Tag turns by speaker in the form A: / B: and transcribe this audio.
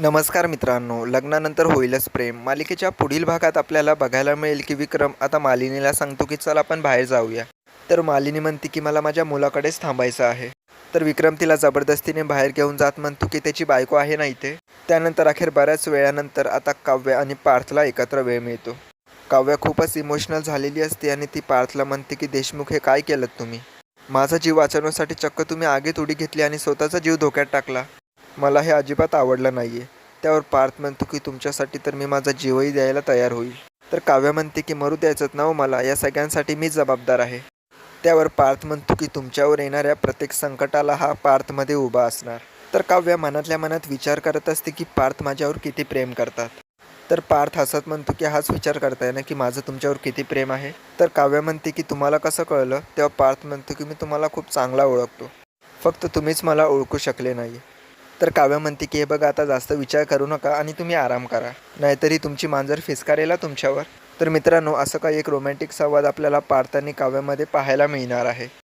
A: नमस्कार मित्रांनो लग्नानंतर होईलच प्रेम. मालिकेच्या पुढील भागात आपल्याला बघायला मिळेल की विक्रम आता मालिनीला सांगतो की चल आपण बाहेर जाऊया. तर मालिनी म्हणते की मला माझ्या मुलाकडेच थांबायचं आहे. तर विक्रम तिला जबरदस्तीने बाहेर घेऊन जात म्हणतो की त्याची बायको आहे ना इथे? त्यानंतर अखेर बऱ्याच वेळानंतर आता काव्य आणि पार्थला एकत्र वेळ मिळतो. काव्य खूपच इमोशनल झालेली असते आणि ती पार्थला म्हणते की देशमुख हे काय केलं तुम्ही? माझा जीव वाचवण्यासाठी चक्क तुम्ही आगीत उडी घेतली आणि स्वतःचा जीव धोक्यात टाकला. मला हे अजिबात आवडलं नाही आहे त्यावर पार्थ म्हणतो की तुमच्यासाठी तर मी माझा जीवही द्यायला तयार होईल. तर काव्य म्हणते की मरू द्यायचं ना हो मला या सगळ्यांसाठी मी जबाबदार आहे. त्यावर पार्थ म्हणतो की तुमच्यावर येणाऱ्या प्रत्येक संकटाला हा पार्थमध्ये उभा असणार. तर काव्य मनातल्या मनात विचार करत असते की पार्थ माझ्यावर किती प्रेम करतात? तर पार्थ हसत म्हणतो की हाच विचार करताय ना की माझं तुमच्यावर किती प्रेम आहे? तर काव्य म्हणते की तुम्हाला कसं कळलं? तेव्हा पार्थ म्हणतो की मी तुम्हाला खूप चांगला ओळखतो. फक्त तुम्हीच मला ओळखू शकले नाही तर काव्य म्हणते की हे बघा आता जास्त विचार करू नका आणि तुम्ही आराम करा. नाहीतरी तुमची मांजर फिसकारेला तुमच्यावर. तर मित्रांनो असं काही एक रोमॅन्टिक संवाद आपल्याला पार्थ आणि काव्यामध्ये पाहायला मिळणार आहे.